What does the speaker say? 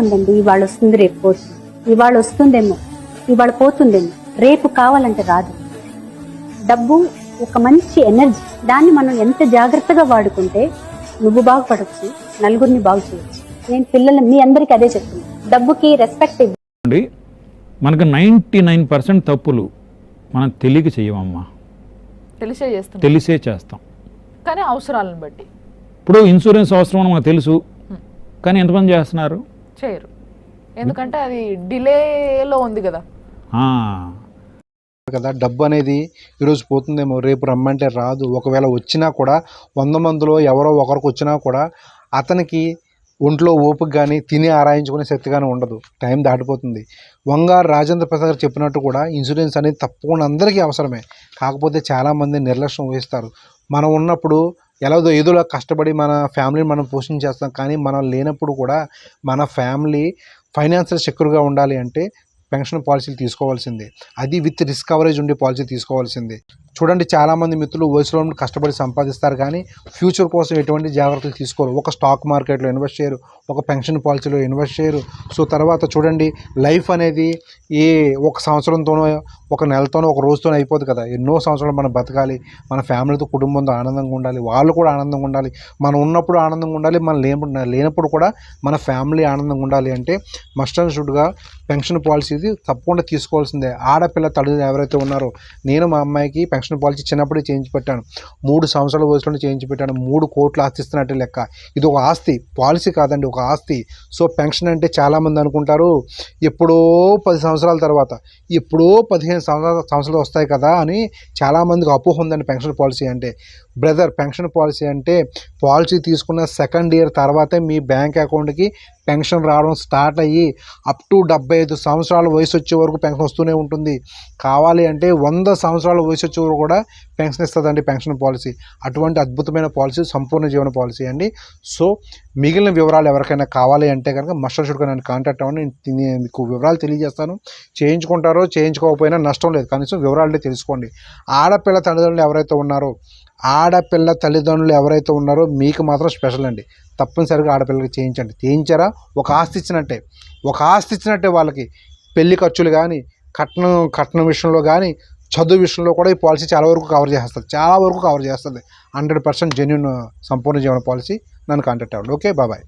ఉందండి ఇవాళ వస్తుంది రేపు పోతుంది ఇవాళ వస్తుందేమో ఇవాళ పోతుందేమో రేపు కావాలంటే రాదు. డబ్బు ఒక మంచి ఎనర్జీ దాన్ని మనం ఎంత జాగ్రత్తగా వాడుకుంటే నువ్వు బాగుపడవచ్చు నలుగురిని బాగు చేయొచ్చు. నేను పిల్లలు మీ అందరికి అదే చెప్తున్నాను. డబ్బుకి రెస్పెక్ట్ ఇవ్వు. అండి మనకు నైంటీ నైన్ పర్సెంట్ తప్పులు మనం తెలియక చేయమమ్మా తెలిసే చేస్తుంది తెలిసే చేస్తాం. కానీ అవసరాలను బట్టి. ఇప్పుడు ఇన్సూరెన్స్ అవసరం అని మనకు తెలుసు. కానీ ఎంతమంది చేస్తున్నారు? చేయరు. ఎందుకంటే అది డిలేలో ఉంది కదా. ఆ, కదా డబ్బు అనేది ఈరోజు పోతుందేమో రేపు రమ్మంటే రాదు. ఒకవేళ వచ్చినా కూడా వంద మందిలో ఎవరో ఒకరికి వచ్చినా కూడా అతనికి ఒంట్లో ఓపిక కానీ తిని ఆరాయించుకునే శక్తి కానీ ఉండదు. టైం దాటిపోతుంది. వంగారు రాజేంద్ర ప్రసాద్ గారు చెప్పినట్టు కూడా ఇన్సూరెన్స్ అనేది తప్పకుండా అందరికీ అవసరమే. కాకపోతే చాలామంది నిర్లక్ష్యం వహిస్తారు. మనం ఉన్నప్పుడు ఎలాదో ఏదోలా కష్టపడి మన ఫ్యామిలీని మనం పోషించేస్తాం కానీ మనం లేనప్పుడు కూడా మన ఫ్యామిలీ ఫైనాన్షియల్ సెక్యూర్గా ఉండాలి అంటే పెన్షన్ పాలసీలు తీసుకోవాల్సిందే. అది విత్ రిస్క్ కవరేజ్ ఉండే పాలసీ తీసుకోవాల్సిందే. చూడండి చాలామంది మిత్రులు వయసులో కష్టపడి సంపాదిస్తారు కానీ ఫ్యూచర్ కోసం ఎటువంటి జాగ్రత్తలు తీసుకోరు. ఒక స్టాక్ మార్కెట్లో ఇన్వెస్ట్ చేయరు ఒక పెన్షన్ పాలసీలో ఇన్వెస్ట్ చేయరు. సో తర్వాత చూడండి లైఫ్ అనేది ఏ ఒక సంవత్సరంతోనో ఒక నెలతోనో ఒక రోజుతోనో అయిపోదు కదా. ఎన్నో సంవత్సరాలు మనం బతకాలి మన ఫ్యామిలీతో కుటుంబంతో ఆనందంగా ఉండాలి వాళ్ళు కూడా ఆనందంగా ఉండాలి మనం ఉన్నప్పుడు ఆనందంగా ఉండాలి మనం లేనప్పుడు లేనప్పుడు కూడా మన ఫ్యామిలీ ఆనందంగా ఉండాలి అంటే మస్ట్ అండ్ షుడ్గా పెన్షన్ పాలసీ తప్పకుండా తీసుకోవాల్సిందే. ఆడపిల్ల తల్లిదండ్రులు ఎవరైతే ఉన్నారో నేను మా అమ్మాయికి పెన్షన్ పాలసీ చిన్నప్పుడే చేయించి పెట్టాను. మూడు సంవత్సరాల వయసులోనే చేయించి పెట్టాను. మూడు కోట్లు ఆస్తిస్తున్నట్టు లెక్క. ఇది ఒక ఆస్తి పాలసీ కాదండి ఒక ఆస్తి. సో పెన్షన్ అంటే చాలామంది అనుకుంటారు ఎప్పుడో పది సంవత్సరాల తర్వాత ఎప్పుడో పదిహేను సంవత్సరాల సంవత్సరాలు వస్తాయి కదా అని చాలామందికి అపోహ ఉందండి పెన్షన్ పాలసీ అంటే. బ్రదర్ పెన్షన్ పాలసీ అంటే పాలసీ తీసుకున్న సెకండ్ ఇయర్ తర్వాతే మీ బ్యాంక్ అకౌంట్కి పెన్షన్ రావడం స్టార్ట్ అయ్యి అప్ టు డెబ్బై ఐదు సంవత్సరాల వయసు వచ్చే వరకు పెన్షన్ వస్తూనే ఉంటుంది. కావాలి అంటే వంద సంవత్సరాల వయసు వచ్చే వరకు కూడా పెన్షన్ ఇస్తుందండి పెన్షన్ పాలసీ. అటువంటి అద్భుతమైన పాలసీ సంపూర్ణ జీవన పాలసీ అండి. సో మిగిలిన వివరాలు ఎవరికైనా కావాలి అంటే కనుక మస్టర్ షుడ్గా నన్ను కాంటాక్ట్ అవ్వండి. నేను మీకు వివరాలు తెలియజేస్తాను. చేయించుకుంటారో చేయించుకోకపోయినా నష్టం లేదు. కనీసం వివరాలు తెలుసుకోండి. ఆడపిల్ల తల్లిదండ్రులు ఎవరైతే ఉన్నారో ఆడపిల్ల తల్లిదండ్రులు ఎవరైతే ఉన్నారో మీకు మాత్రం స్పెషల్ అండి. తప్పనిసరిగా ఆడపిల్లకి చేయించండి. చేయించారా? ఒక ఆస్తి ఇచ్చినట్టే. ఒక ఆస్తి ఇచ్చినట్టే వాళ్ళకి పెళ్ళి ఖర్చులు కానీ కట్నం కట్నం విషయంలో కానీ చదువు విషయంలో కూడా ఈ పాలసీ చాలా వరకు కవర్ చేస్తుంది చాలా వరకు కవర్ చేస్తుంది. హండ్రెడ్ పర్సెంట్ జెన్యున్ సంపూర్ణ జీవన పాలసీ నన్ను కాంటాక్ట్ అవ్వండి. ఓకే? బాబాయ్